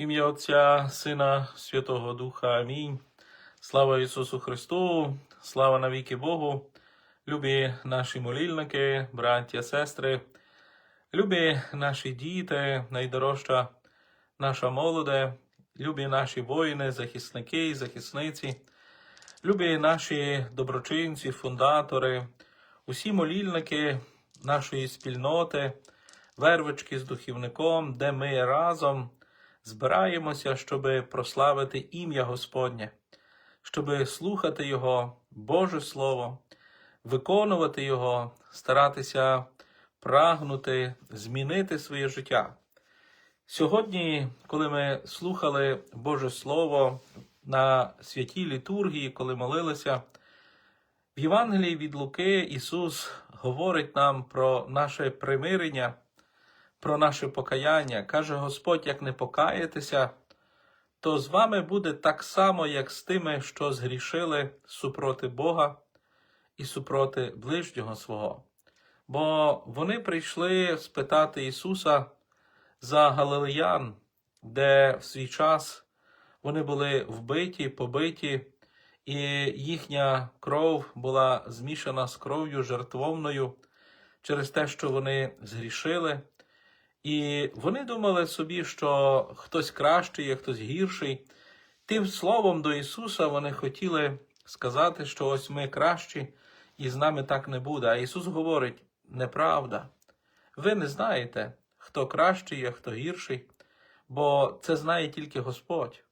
Ім'я Отця, Сина, Святого Духа. Амінь. Слава Ісусу Христу, слава навіки Богу, любі наші молільники, браття, сестри, любі наші діти, найдорожча наша молоде, любі наші воїни, захисники і захисниці, любі наші доброчинці, фундатори, усі молільники нашої спільноти, вервички з духівником, де ми разом збираємося, щоб прославити ім'я Господнє, щоб слухати Його Боже Слово, виконувати Його, старатися прагнути змінити своє життя. Сьогодні, коли ми слухали Боже Слово на святій літургії, коли молилися, в Євангелії від Луки Ісус говорить нам про наше примирення, про наше покаяння. Каже Господь, як не покаєтеся, то з вами буде так само, як з тими, що згрішили супроти Бога і супроти ближнього свого. Бо вони прийшли спитати Ісуса за Галилеян, де в свій час вони були вбиті, побиті, і їхня кров була змішана з кров'ю жертвовною через те, що вони згрішили. І вони думали собі, що хтось кращий, а хтось гірший. Тим словом до Ісуса вони хотіли сказати, що ось ми кращі, і з нами так не буде. А Ісус говорить: неправда. Ви не знаєте, хто кращий, а хто гірший, бо це знає тільки Господь.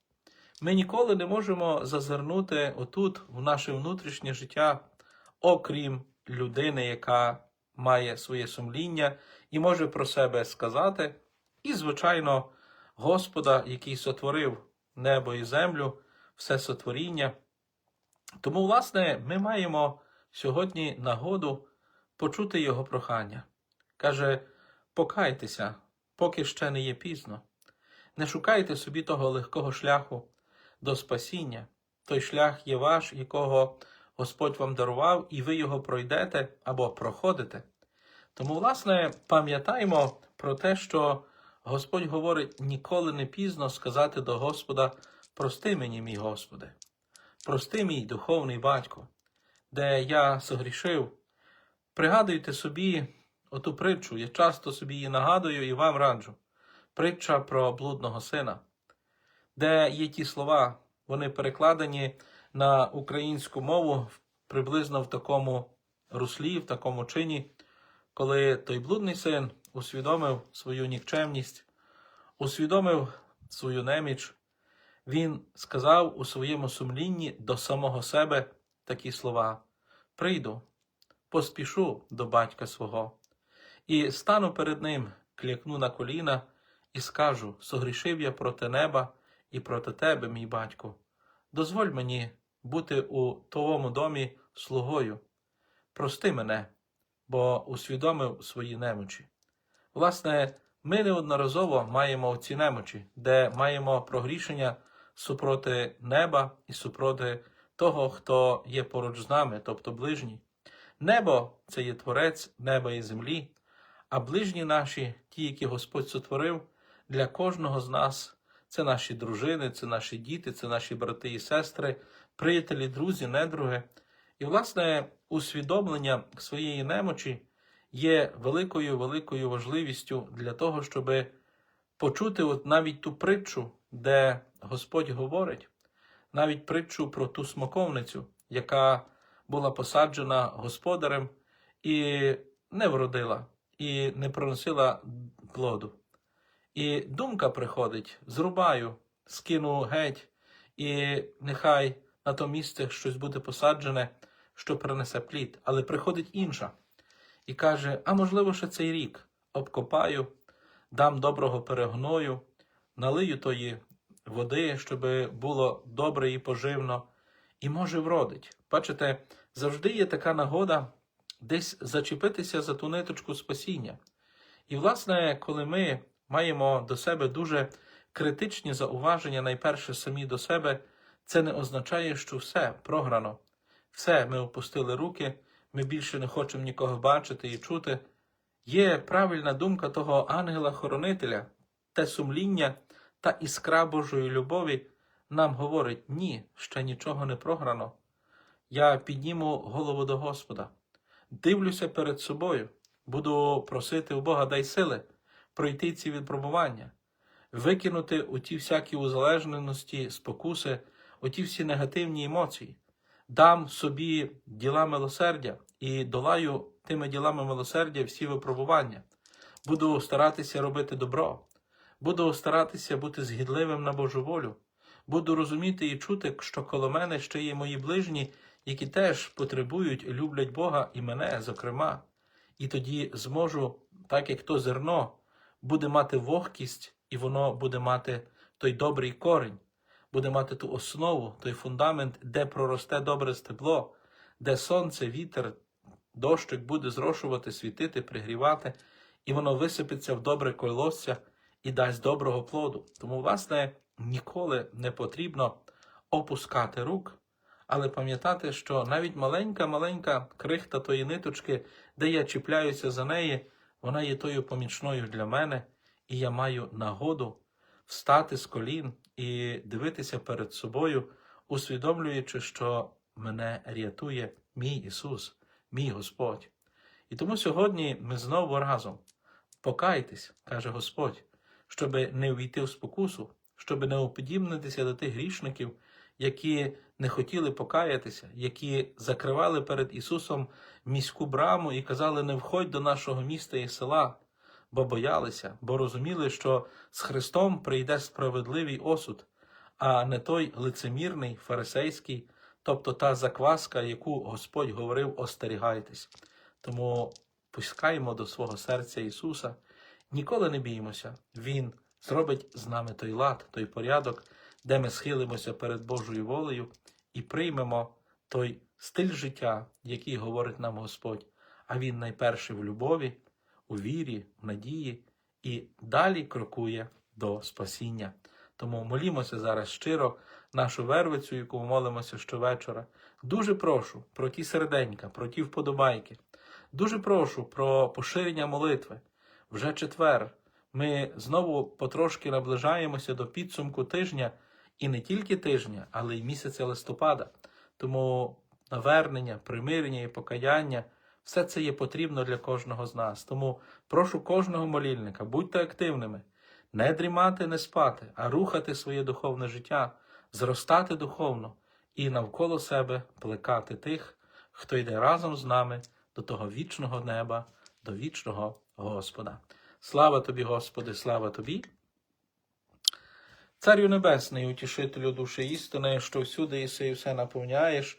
Ми ніколи не можемо зазирнути отут, в наше внутрішнє життя, окрім людини, яка має своє сумління і може про себе сказати, і, звичайно, Господа, який сотворив небо і землю, все сотворіння. Тому, власне, ми маємо сьогодні нагоду почути Його прохання. Каже, покайтеся, поки ще не є пізно. Не шукайте собі того легкого шляху до спасіння. Той шлях є ваш, якого Господь вам дарував, і ви його пройдете або проходите. Тому, власне, пам'ятаємо про те, що Господь говорить ніколи не пізно сказати до Господа: прости мені, мій Господи, прости мій духовний батько, де я согрішив. Пригадуйте собі оту притчу, я часто собі її нагадую і вам раджу. Притча про блудного сина, де є ті слова, вони перекладені на українську мову приблизно в такому руслі, в такому чині, коли той блудний син усвідомив свою нікчемність, усвідомив свою неміч, він сказав у своєму сумлінні до самого себе такі слова: Прийду, поспішу до батька свого, і стану перед ним, клякну на коліна і скажу: согрішив я проти неба і проти тебе, мій батько. Дозволь мені бути у твоєму домі слугою. Прости мене, бо усвідомив свої немочі. Власне, ми неодноразово маємо ці немочі, де маємо прогрішення супроти неба і супроти того, хто є поруч з нами, тобто ближній. Небо це є творець неба і землі, а ближні наші, ті, які Господь сотворив, для кожного з нас це наші дружини, це наші діти, це наші брати і сестри, приятелі, друзі, недруги. І, власне, усвідомлення своєї немочі є великою великою важливістю для того, щоб почути от навіть ту притчу, де Господь говорить, навіть притчу про ту смоковницю, яка була посаджена господарем і не вродила, і не приносила плоду. І думка приходить: зрубаю, скину геть, і нехай на то місце щось буде посаджене, що принесе плід. Але приходить інша і каже: а можливо, ще цей рік обкопаю, дам доброго перегною, налию тої води, щоб було добре і поживно, і може вродить. Бачите, завжди є така нагода десь зачепитися за ту ниточку спасіння. І, власне, коли ми маємо до себе дуже критичні зауваження, найперше самі до себе, це не означає, що все програно. Все, ми опустили руки, ми більше не хочемо нікого бачити і чути. Є правильна думка того ангела-хоронителя, те сумління, та іскра Божої любові нам говорить: ні, ще нічого не програно. Я підніму голову до Господа, дивлюся перед собою, буду просити у Бога дай сили пройти ці випробування, викинути у ті всякі узалежненості, спокуси, у ті всі негативні емоції, дам собі діла милосердя і долаю тими ділами милосердя всі випробування. Буду старатися робити добро, буду старатися бути згідливим на Божу волю, буду розуміти і чути, що коло мене ще є мої ближні, які теж потребують, люблять Бога і мене, зокрема. І тоді зможу, так як то зерно, буде мати вогкість, і воно буде мати той добрий корінь, буде мати ту основу, той фундамент, де проросте добре стебло, де сонце, вітер, дощик буде зрошувати, світити, пригрівати, і воно висипеться в добре колосся і дасть доброго плоду. Тому, власне, ніколи не потрібно опускати рук, але пам'ятати, що навіть маленька-маленька крихта тої ниточки, де я чіпляюся за неї, вона є тою помічною для мене, і я маю нагоду встати з колін і дивитися перед собою, усвідомлюючи, що мене рятує мій Ісус, мій Господь. І тому сьогодні ми знову разом покайтесь, каже Господь, щоб не увійти в спокусу, щоб не уподібнитися до тих грішників, які не хотіли покаятися, які закривали перед Ісусом міську браму і казали: не входь до нашого міста і села, бо боялися, бо розуміли, що з Христом прийде справедливий осуд, а не той лицемірний, фарисейський, тобто та закваска, яку Господь говорив, остерігайтесь. Тому пускаємо до свого серця Ісуса, ніколи не біймося, Він зробить з нами той лад, той порядок, де ми схилимося перед Божою волею і приймемо той стиль життя, який говорить нам Господь, а Він найперше в любові, у вірі, в надії і далі крокує до спасіння. Тому молімося зараз щиро нашу вервицю, яку молимося щовечора. Дуже прошу про ті серденька, про ті вподобайки. Дуже прошу про поширення молитви. Вже четвер. Ми знову потрошки наближаємося до підсумку тижня, і не тільки тижня, але й місяця листопада. Тому навернення, примирення і покаяння все це є потрібно для кожного з нас. Тому прошу кожного молільника, будьте активними, не дрімати, не спати, а рухати своє духовне життя, зростати духовно і навколо себе плекати тих, хто йде разом з нами до того вічного неба, до вічного Господа. Слава тобі, Господи, слава тобі. Царю Небесний, утішителю душі істини, що всюди єси і все наповняєш,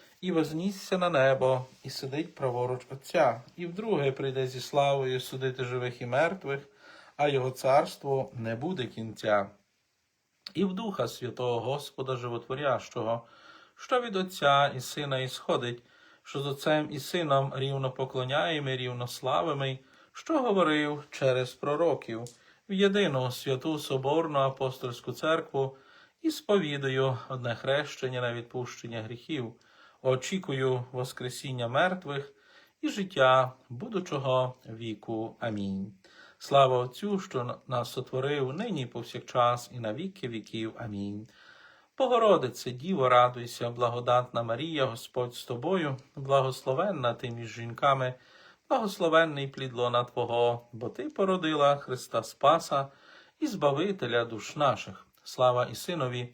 і вознісся на небо, і сидить праворуч Отця, і вдруге прийде зі славою судити живих і мертвих, а його царство не буде кінця. І в Духа Святого Господа Животворящого, що від Отця і Сина ісходить, що з Отцем і Сином рівно поклоняємо, рівно славимо, що говорив через пророків в єдину святу Соборну апостольську церкву і сповідаю одне хрещення на відпущення гріхів, очікую Воскресіння мертвих і життя будучого віку. Амінь. Слава Отцю, що нас сотворив нині повсякчас, і на віки віків. Амінь. Богородице, Діво, радуйся, благодатна Марія, Господь з тобою, благословенна ти між жінками, благословенний плід лона Твого, бо Ти породила Христа Спаса і Збавителя душ наших. Слава і Синові,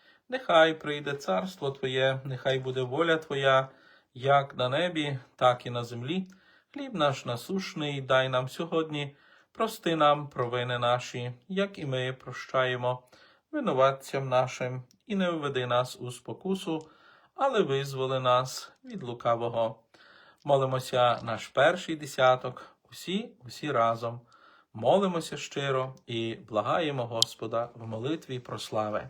нехай прийде царство Твоє, нехай буде воля Твоя, як на небі, так і на землі. Хліб наш насушний, дай нам сьогодні, прости нам провини наші, як і ми прощаємо винуватцям нашим, і не введи нас у спокусу, але визволи нас від лукавого. Молимося наш перший десяток, усі, усі разом. Молимося щиро і благаємо Господа в молитві про слави.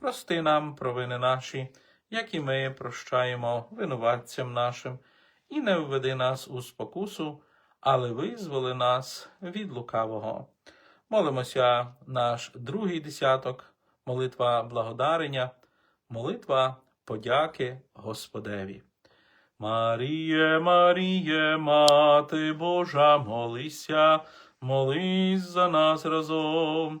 прости нам провини наші, як і ми прощаємо винуватцям нашим, і не введи нас у спокусу, але визволи нас від лукавого. Молимося наш другий десяток, молитва благодарення, молитва подяки Господеві. Маріє, Маріє, Мати Божа, молися, молись за нас разом.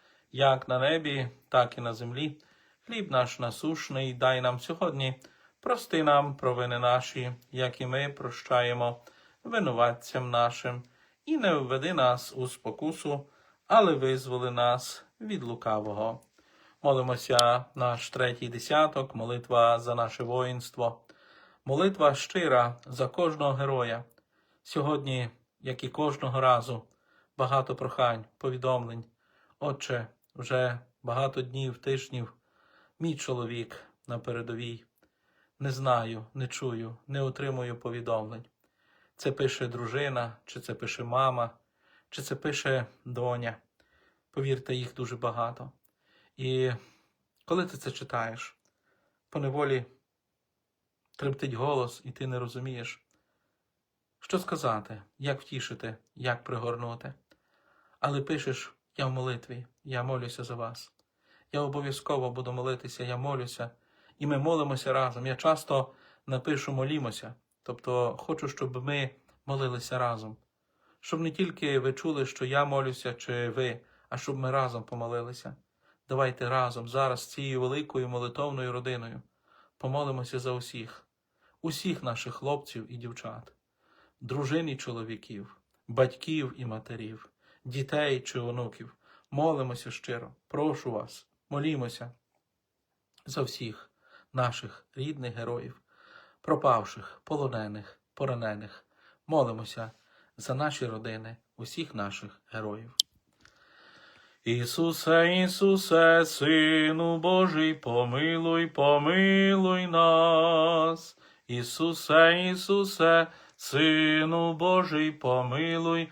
як на небі, так і на землі. Хліб наш насушний дай нам сьогодні, прости нам провини наші, як і ми прощаємо винуватцям нашим, і не введи нас у спокусу, але визволи нас від лукавого. Молимося наш третій десяток, молитва за наше воїнство, молитва щира за кожного героя. Сьогодні, як і кожного разу, багато прохань, повідомлень. Отче, вже багато днів, тижнів, мій чоловік на передовій. Не знаю, не чую, не отримую повідомлень. Це пише дружина, чи це пише мама, чи це пише доня. Повірте, їх дуже багато. І коли ти це читаєш, поневолі тремтить голос, і ти не розумієш, що сказати, як втішити, як пригорнути. Але пишеш, я в молитві, я молюся за вас. Я обов'язково буду молитися, я молюся, і ми молимося разом. Я часто напишу молімося, тобто хочу, щоб ми молилися разом. Щоб не тільки ви чули, що я молюся, чи ви, а щоб ми разом помолилися. Давайте разом зараз цією великою молитовною родиною помолимося за усіх, усіх наших хлопців і дівчат, дружин і чоловіків, батьків і матерів, дітей чи онуків. Молимося щиро, прошу вас, молімося за всіх наших рідних героїв, пропавших, полонених, поранених. Молимося за наші родини, усіх наших героїв. Ісусе, Ісусе, Сину Божий, помилуй, помилуй нас. Ісусе, Ісусе, Сину Божий, помилуй,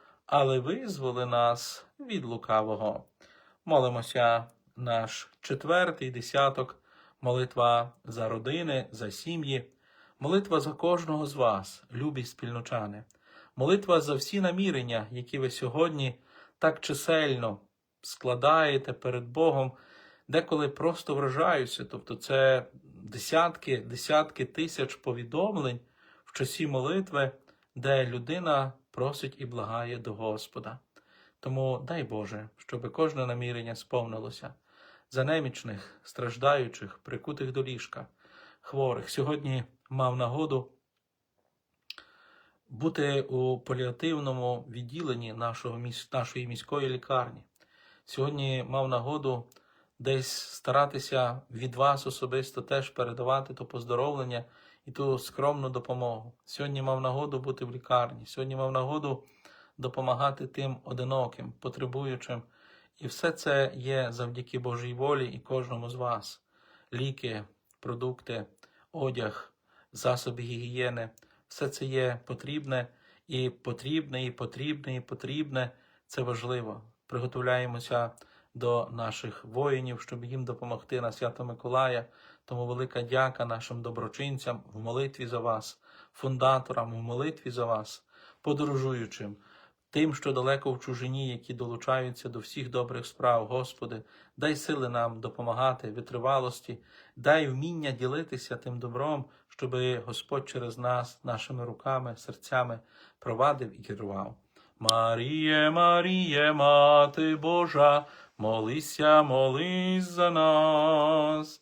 але визволи нас від лукавого. Молимося наш четвертий десяток, молитва за родини, за сім'ї, молитва за кожного з вас, любі спільночани, молитва за всі намірення, які ви сьогодні так чисельно складаєте перед Богом, деколи просто вражаюся. Тобто, це десятки, десятки тисяч повідомлень в часі молитви, де людина просить і благає до Господа. Тому дай Боже, щоб кожне намірення сповнилося. за немічних, страждаючих, прикутих до ліжка, хворих. Сьогодні мав нагоду бути у паліативному відділенні нашого, нашої міської лікарні. Сьогодні мав нагоду десь старатися від вас особисто теж передавати то поздоровлення і ту скромну допомогу. Сьогодні мав нагоду бути в лікарні. Сьогодні мав нагоду допомагати тим одиноким, потребуючим. І все це є завдяки Божій волі і кожному з вас. Ліки, продукти, одяг, засоби гігієни. Все це є потрібне і потрібне, і потрібне, і потрібне. Це важливо. Приготовляємося до наших воїнів, щоб їм допомогти на свято Миколая. Тому велика дяка нашим доброчинцям в молитві за вас, фундаторам в молитві за вас, подорожуючим, тим, що далеко в чужині, які долучаються до всіх добрих справ, Господи, дай сили нам допомагати, витривалості, дай вміння ділитися тим добром, щоб Господь через нас, нашими руками, серцями провадив і керував. Маріє, Маріє, Мати Божа, молися, молись за нас.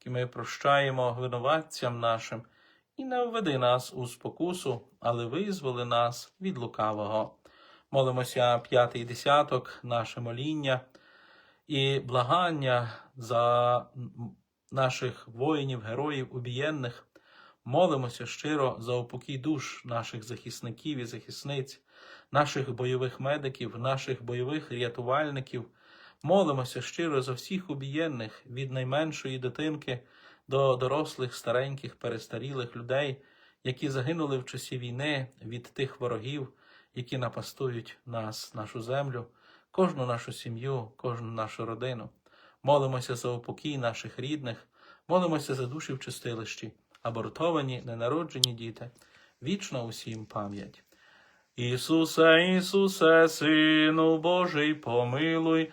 які ми прощаємо винуватцям нашим, і не введи нас у спокусу, але визволи нас від лукавого. Молимося п'ятий десяток, наше моління і благання за наших воїнів, героїв, убієнних. Молимося щиро за упокій душ наших захисників і захисниць, наших бойових медиків, наших бойових рятувальників. Молимося щиро за всіх убієнних від найменшої дитинки до дорослих, стареньких, перестарілих людей, які загинули в часі війни від тих ворогів, які напастують нас, нашу землю, кожну нашу сім'ю, кожну нашу родину. Молимося за упокій наших рідних, молимося за душі в чистилищі, абортовані, ненароджені діти, вічно усім пам'ять. Ісусе, Ісусе, Сину Божий, помилуй,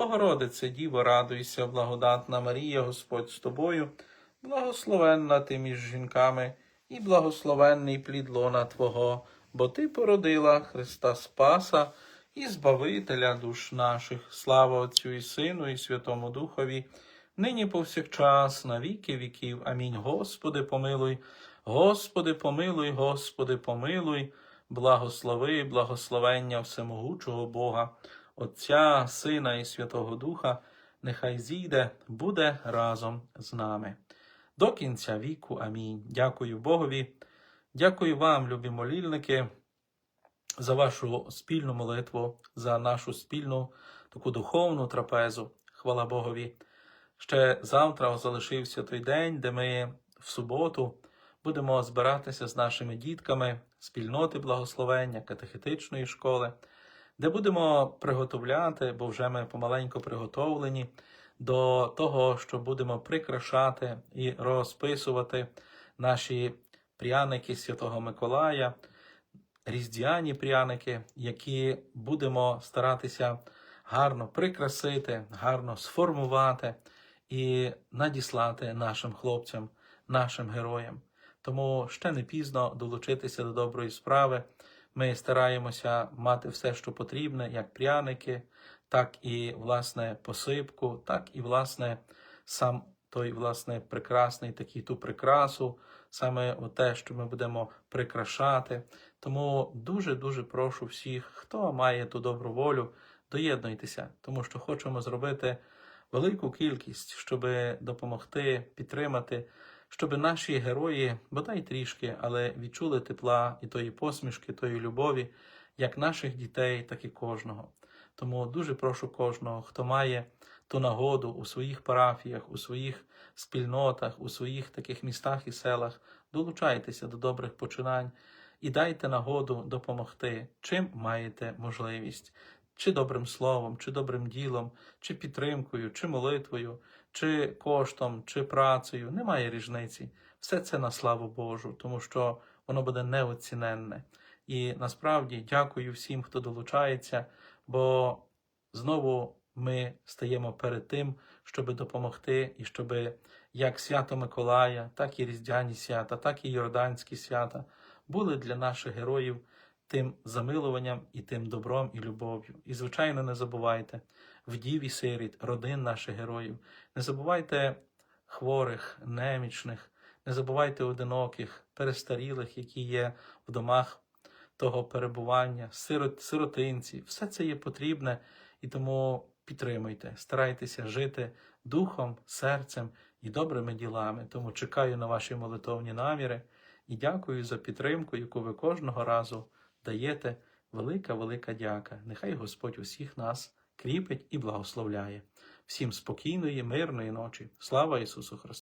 Богородице, Діво, радуйся, благодатна Марія, Господь з тобою, благословенна ти між жінками, і благословенний плід лона Твого, бо Ти породила Христа Спаса і Збавителя душ наших. Слава Отцю і Сину, і Святому Духові, нині повсякчас, на віки віків. Амінь. Господи, помилуй, Господи, помилуй, Господи, помилуй, благослови, благословення всемогучого Бога, Отця, Сина і Святого Духа, нехай зійде, буде разом з нами. До кінця віку. Амінь. Дякую Богові. Дякую вам, любі молільники, за вашу спільну молитву, за нашу спільну таку духовну трапезу. Хвала Богові. Ще завтра залишився той день, де ми в суботу будемо збиратися з нашими дітками спільноти благословення, катехетичної школи, де будемо приготовляти, бо вже ми помаленьку приготовлені до того, що будемо прикрашати і розписувати наші пряники Святого Миколая, різдвяні пряники, які будемо старатися гарно прикрасити, гарно сформувати і надіслати нашим хлопцям, нашим героям. Тому ще не пізно долучитися до доброї справи. Ми стараємося мати все, що потрібне, як пряники, так і власне посипку, так і власне сам той власне прекрасний такий ту прикрасу, саме те, що ми будемо прикрашати. Тому дуже дуже прошу всіх, хто має ту добру волю, доєднуйтеся, тому що хочемо зробити велику кількість, щоб допомогти підтримати. Щоб наші герої, бодай трішки, але відчули тепла і тої посмішки, тої любові, як наших дітей, так і кожного. Тому дуже прошу кожного, хто має ту нагоду у своїх парафіях, у своїх спільнотах, у своїх таких містах і селах, долучайтеся до добрих починань і дайте нагоду допомогти, чим маєте можливість, чи добрим словом, чи добрим ділом, чи підтримкою, чи молитвою, чи коштом, чи працею. Немає різниці. Все це на славу Божу, тому що воно буде неоціненне. І насправді дякую всім, хто долучається, бо знову ми стаємо перед тим, щоб допомогти, і щоб як свято Миколая, так і Різдвяні свята, так і Йорданські свята були для наших героїв тим замилуванням і тим добром і любов'ю. І, звичайно, не забувайте вдів і сиріт, родин наших героїв. Не забувайте хворих, немічних, не забувайте одиноких, перестарілих, які є в домах того перебування, сирот, сиротинці. Все це є потрібне і тому підтримуйте, старайтеся жити духом, серцем і добрими ділами. Тому чекаю на ваші молитовні наміри і дякую за підтримку, яку ви кожного разу даєте. Велика, велика дяка. Нехай Господь усіх нас кріпить і благословляє. Всім спокійної, мирної ночі. Слава Ісусу Христу!